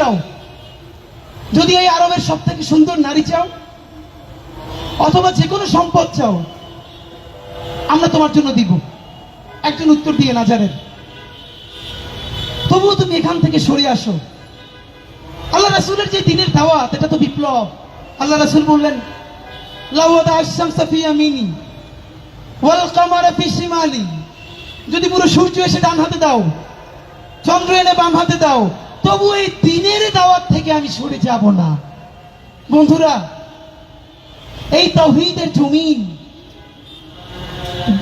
চাও? যদি এই আরবের সব থেকে সুন্দর নারী চাও, অথবা যে কোনো সম্পদ চাও, আমরা তোমার জন্য দিব। একজন উত্তর দিয়ে নাজারের। তবুও তুমি এখান থেকে সরে আসো। আল্লাহ রাসুলের যে দিনের দাওয়াত, এটা তো বিপ্লব। আল্লাহ রাসুল বললেন যদি পুরো সূর্য এসে ডান হাতে দাও, চন্দ্র এনে বাম হাতে দাও তবু এই দিনের দাওয়াত থেকে আমি সরে যাব না। বন্ধুরা, এই তৌহিদের জমিন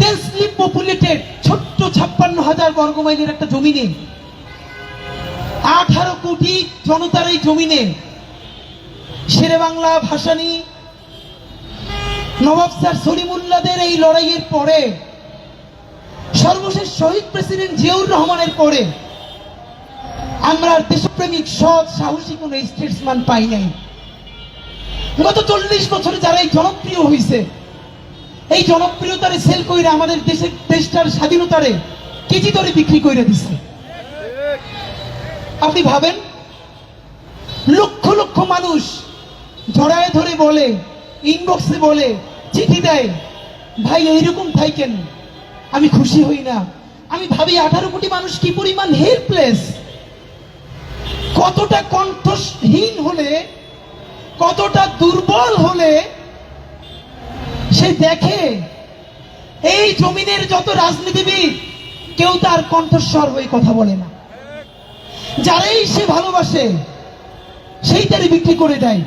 ডেন্সলি পপুলেটেড ছোট্ট ছাপ্পান্ন হাজার বর্গমাইলের একটা জমিনে, আঠারো কোটি জনতার এই জমিনে, শেরে বাংলা ভাসানী, নবাব স্যার সলিমুল্লাদের এই লড়াইয়ের পরে, সর্বশেষ শহীদ প্রেসিডেন্ট জিয়াউর রহমানের পরে আমরা দেশপ্রেমিক, সৎ, সাহসী কোন স্টেটসম্যান পাই নাই। গত চল্লিশ বছরে যারা এই জনপ্রিয় হয়েছে এই জনপ্রিয়তারে সেল কইরা আমাদের দেশের দেশটার স্বাধীনতারে কেজি দরে বিক্রি করে দিছে। আপনি ভাবেন? লক্ষ লক্ষ মানুষ জড়ায় ধরে বলে ইনবক্সে বলে, চিঠি দেয়, ভাই, এইরকম থাইকেন আমি খুশি হই না। আমি ভাবি, আঠারো কোটি মানুষ কি পরিমাণ হেল্পলেস কতটা কণ্ঠহীন হলে, কতটা দুর্বল হলে, সে দেখে এই জমিনের যত রাজনীতিবিদ, কেউ তার কণ্ঠস্বর হয়ে কথা বলে না। যারাই সে ভালোবাসে, সেই তারে বিক্রি করে দেয়।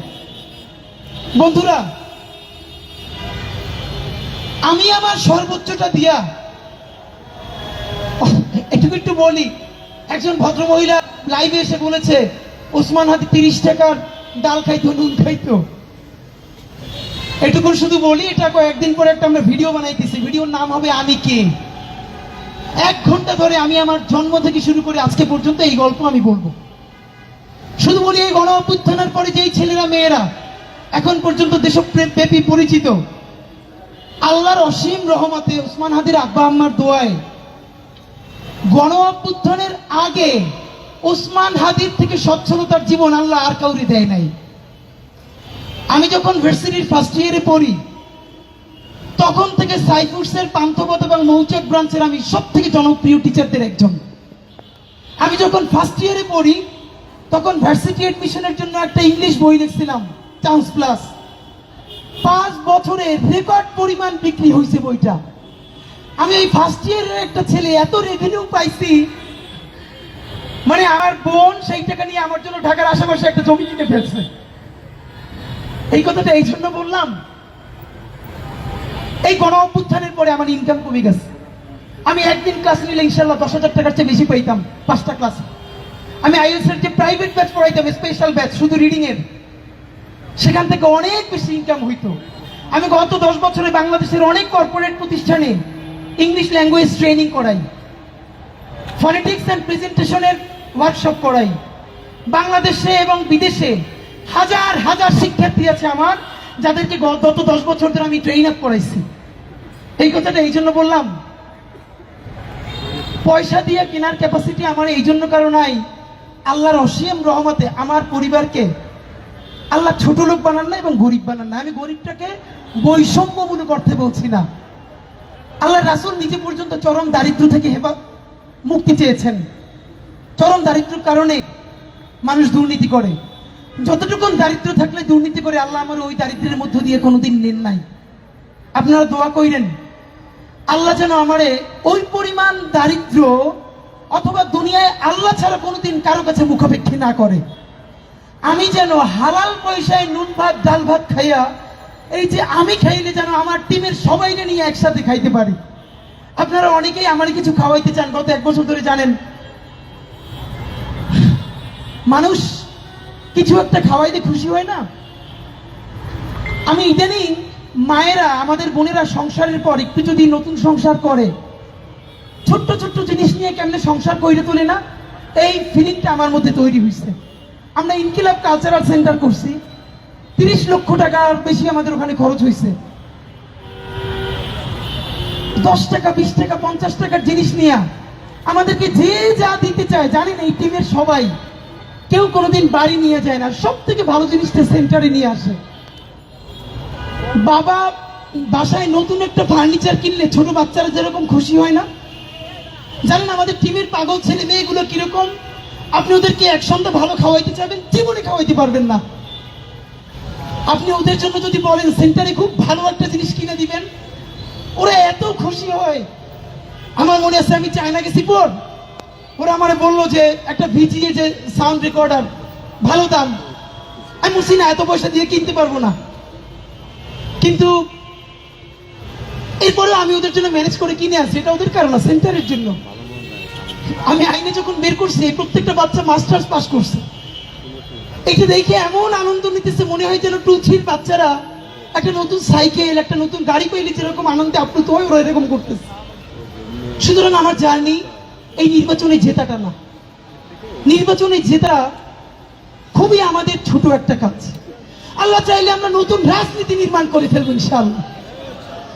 বন্ধুরা, আমি আমার সর্বোচ্চটা দিয়া এটুকু একটু বলি, একজন ভদ্র মহিলা লাইভে এসে বলেছে, ওসমান হাতি তিরিশ টাকার ডাল খাইতো, নুন খাইতো। এটুকু শুধু বলি, এটা কয়েকদিন পরে একটা আমরা ভিডিও বানাইতেছি। ভিডিওর নাম হবে আমি কে? এক ঘণ্টা ধরে আমি আমার জন্ম থেকে শুরু করে আজকে পর্যন্ত এই গল্প আমি বলব। শুধু বলি, এই গণ অভ্যুত্থানের পরে যেই ছেলেরা, মেয়েরা, এখন পর্যন্ত দেশপ্রেম ব্যাপী পরিচিত, আল্লাহর অসীম রহমতে ওসমান হাদির আব্বা আম্মার দোয়ায় গণ অভ্যুত্থানের আগে ওসমান হাদির থেকে সচ্ছলতার জীবন আল্লাহ আর কাউরি দেয় নাই। আমি যখন ভার্সিটির ফার্স্ট ইয়ারে পড়ি, তখন থেকে সাইফুডসের পান্থপথ এবং মৌচাক ব্রাঞ্চের আমি সব থেকে জনপ্রিয় টিচারদের একজন। আমি যখন ফার্স্ট ইয়ারে পড়ি, তখন ভার্সিটি এডমিশনের জন্য একটা ইংলিশ বই লিখছিলাম চান্স প্লাস পাঁচ বছরে রেকর্ড পরিমাণ বিক্রি হয়েছে বইটা। আমি এই ফার্স্ট ইয়ারের একটা ছেলে, এত রেভিনিউ পাইছি মানে আমার বোন সেই টাকা নিয়ে আমার জন্য ঢাকার আশেপাশে একটা জমি কিনে ফেলছে। এই কথাটা এই জন্য বললাম। এই গণ অভ্যুত্থানের পরে আমার ইনকাম কমে গেছে। আমি একদিন ক্লাস নিলে ইনশাল্লাহ দশ হাজার টাকার চেয়ে বেশি পাইতাম পাঁচটা ক্লাসে আমি আইএলস এর যে প্রাইভেট ব্যাচ পড়াইতাম স্পেশাল ব্যাচ শুধু রিডিং এর। সেখান থেকে অনেক বেশি ইনকাম হইতো। আমি গত দশ বছরে বাংলাদেশের অনেক কর্পোরেট প্রতিষ্ঠানে ইংলিশ ল্যাঙ্গুয়েজ ট্রেনিং করাই। ফনেটিক্স অ্যান্ড প্রেজেন্টেশনের ওয়ার্কশপ করাই। বাংলাদেশে এবং বিদেশে হাজার হাজার শিক্ষার্থী আছে আমার, যাদেরকে গত দশ বছর ধরে আমি ট্রেন আপ করাইছি। এই কথাটা এই জন্য বললাম। পয়সা দিয়ে কেনার ক্যাপাসিটি আমার এই জন্য কারও নাই। আল্লাহর অসীম রহমতে আমার পরিবারকে আল্লাহ ছোট লোক বানান না এবং গরিব বানান না। আমি গরিবটাকে বৈষম্য বৈষম্যমূলক অর্থে বলছি না। আল্লাহ রাসূল নিজে পর্যন্ত চরম দারিদ্র থেকে হেবা মুক্তি চেয়েছেন। চরম দারিদ্র্যের কারণে মানুষ দুর্নীতি করে। যতটুকুন দারিদ্র থাকলে দুর্নীতি করে, আল্লাহ আমার ওই দারিদ্রের মধ্য দিয়ে কোনোদিন নেন নাই। আপনারা দোয়া কইরেন, আল্লাহ যেন আমারে ওই পরিমাণ দারিদ্র অথবা দুনিয়ায় আল্লাহ ছাড়া কোনোদিন কারও কাছে মুখাপেক্ষী না করে। আমি যেন হালাল পয়সায় নুন ভাত, ডাল ভাত খাইয়া, এই যে আমি খাইলে যেন আমার টিমের সবাইকে নিয়ে একসাথে খাইতে পারি। আপনারা অনেকেই আমার কিছু খাওয়াইতে চান, গত এক বছর ধরে জানেন মানুষ কিছু একটা খাওয়াইতে খুশি হয় না? আমি ইদানিং মায়েরা, আমাদের বোনেরা সংসারের পর একটু যদি নতুন সংসার করে, ছোট্ট ছোট্ট জিনিস নিয়ে কেমনে সংসার কইরে তোলে না? এই ফিলিংটা আমার মধ্যে তৈরি হয়েছে আমরা ইনকিলাব কালচারাল সেন্টার করছি। তিরিশ লক্ষ টাকার বেশি আমাদের ওখানে খরচ হয়েছে দশ টাকা, বিশ টাকা, পঞ্চাশ টাকার জিনিস নিয়ে আমাদেরকে যে যা দিতে চায়, জানেন এই টিমের সবাই কেউ কোনোদিন বাড়ি নিয়ে যায় না। সব থেকে ভালো জিনিসটা সেন্টারে নিয়ে আসে। বাবা বাসায় নতুন একটা ফার্নিচার কিনলে ছোট বাচ্চারা যেরকম খুশি হয় না? জানেন আমাদের টিমের পাগল ছেলে মেয়েগুলো কীরকম? আপনি ওদেরকে এক সন্ধ্যা ভালো খাওয়াইতে চাবেন জীবনে খাওয়াইতে পারবেন না। আপনি ওদের জন্য যদি বলেন, সেন্টারে খুব ভালো একটা জিনিস কিনে দিবেন। ওরা এত খুশি হয়। আমার মনে আছে আমি চায়না গেছি পর ওরা আমার বলল যে, একটা ভিজিয়ে যে সাউন্ড রেকর্ডার ভালো দাম। আমি বলছি, না, এত পয়সা দিয়ে কিনতে পারব না। কিন্তু এরপরেও আমি ওদের জন্য ম্যানেজ করে কিনে আসি এটা ওদের কারণ না সেন্টারের জন্য। আমি আইনে যখন বের করছি প্রত্যেকটা বাচ্চা মাস্টার্স পাস করছে। এটা দেখে এমন আনন্দ নিতেছে, মনে হয় যেন টু থ্রির বাচ্চারা একটা নতুন সাইকেল, একটা নতুন গাড়ি পেলে যেরকম আনন্দে আপ্লুত হয় ওরা এরকম করতেছে। সুতরাং আমার জার্নি এই নির্বাচনে জেতাটা না। নির্বাচনে জেতা খুবই আমাদের ছোট একটা কাজ। আল্লাহ চাইলে আমরা নতুন রাজনীতি নির্মাণ করে ফেলব ইনশাআল্লাহ।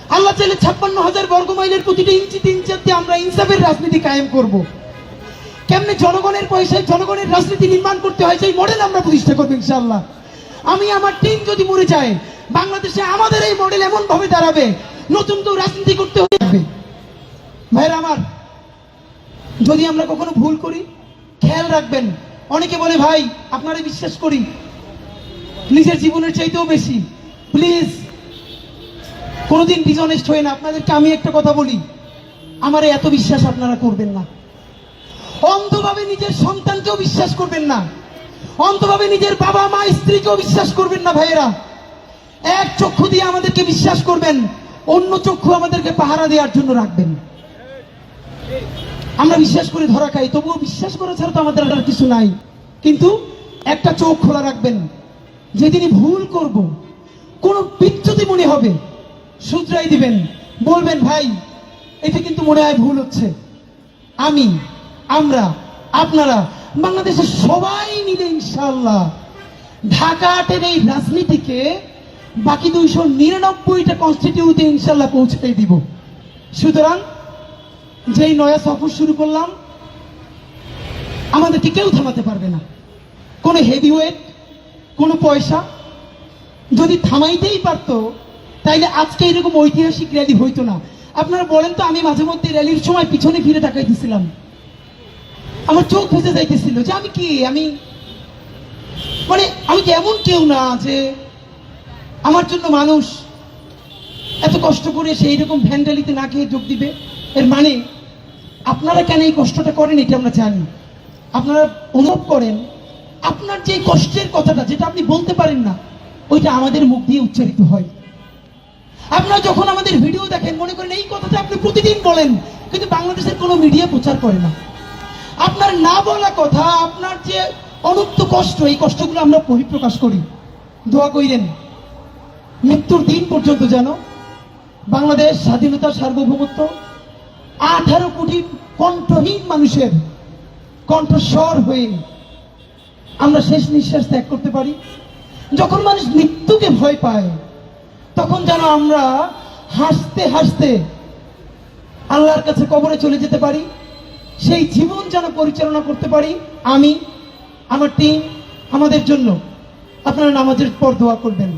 আল্লাহ চাইলে ছাপ্পান্ন হাজার বর্গ মাইলের প্রতিটা ইঞ্চিতে ইঞ্চিতে আমরা ইনসাফের রাজনীতি কায়েম করব। কেমনে জনগণের পয়সায় জনগণের রাজনীতি নির্মাণ করতে হয় সেই মডেল আমরা প্রতিষ্ঠা করব ইনশাআল্লাহ। আমি আমার টিম যদি মরে যায়, বাংলাদেশে আমাদের এই মডেল এমন ভাবে দাঁড়াবে, নতুন কেউ রাজনীতি করতে হবে। ভাইরা আমার যদি আমরা কখনো ভুল করি, খেয়াল রাখবেন। অনেকে বলে, ভাই, আপনারা বিশ্বাস করি। নিজের জীবনের চাইতেও বেশি। প্লিজ, কোনোদিন ডিজনেস্ট হয়ে না। আপনাদেরকে আমি একটা কথা বলি। আমার এত বিশ্বাস আপনারা করবেন না। অন্ধভাবে নিজের সন্তানকেও বিশ্বাস করবেন না। অন্ধভাবে নিজের বাবা মা, স্ত্রীকেও বিশ্বাস করবেন না, ভাইয়েরা। এক চক্ষু দিয়ে আমাদেরকে বিশ্বাস করবেন। অন্য চক্ষু আমাদেরকে পাহারা দেওয়ার জন্য রাখবেন। আমরা বিশ্বাস করে ধরা খাই, তবুও বিশ্বাস করা ছাড়া তো আমাদের আর কিছু নাই। কিন্তু একটা চোখ খোলা রাখবেন, যেদিনই ভুল করব, কোনো বিচ্যুতি মনে হবে, শুধরাই দিবেন, বলবেন, ভাই এটা কিন্তু মনে হয় ভুল হচ্ছে। আমি, আমরা, আপনারা, বাংলাদেশের সবাই মিলে ইনশাল্লাহ ঢাকা আটের এই রাজনীতিকে বাকি দুইশো নিরানব্বইটা কনস্টিটিউতে ইনশাল্লাহ পৌঁছাই দিব। সুতরাং যেই নয়া সফর শুরু করলাম, আমাদেরকে কেউ থামাতে পারবে না। কোনো হেভি ওয়েট কোনো পয়সা। যদি থামাইতেই পারতো, তাইলে আজকে এরকম ঐতিহাসিক র্যালি হইতো না। আপনারা বলেন তো, আমি মাঝে মধ্যে র্যালির সময় পিছনে ফিরে তাকাইতেছিলাম আমার চোখ ভেসে যাইতেছিল যে আমি কি, আমি মানে আমি কি এমন কেউ না যে আমার জন্য মানুষ এত কষ্ট করে সেই রকম ভ্যান্ডালিতে না খেয়ে যোগ দিবে? এর মানে আপনারা কেন এই কষ্টটা করেন এটা আমরা জানি। আপনারা অনুভব করেন, আপনার যে কষ্টের কথাটা, যেটা আপনি বলতে পারেন না, ওইটা আমাদের মুখ দিয়ে উচ্চারিত হয়। আপনারা যখন আমাদের ভিডিও দেখেন, মনে করেন এই কথাটা আপনি প্রতিদিন বলেন, কিন্তু বাংলাদেশের কোনো মিডিয়া প্রচার করে না। আপনার না বলা কথা, আপনার যে অনুক্ত কষ্ট, এই কষ্টগুলো আমরা বহিঃপ্রকাশ করি। দোয়া কইরেন, মৃত্যুর দিন পর্যন্ত যেন বাংলাদেশ স্বাধীনতা সার্বভৌমত্ব আঠারো কোটি কণ্ঠহীন মানুষের কণ্ঠস্বর হয়ে আমরা শেষ নিঃশ্বাস ত্যাগ করতে পারি। যখন মানুষ মৃত্যুকে ভয় পায়, তখন যেন আমরা হাসতে হাসতে আল্লাহর কাছে কবরে চলে যেতে পারি, সেই জীবন যেন পরিচালনা করতে পারি। আমি, আমার টিম আমাদের জন্য আপনারা নামাজের পর দোয়া করবেন।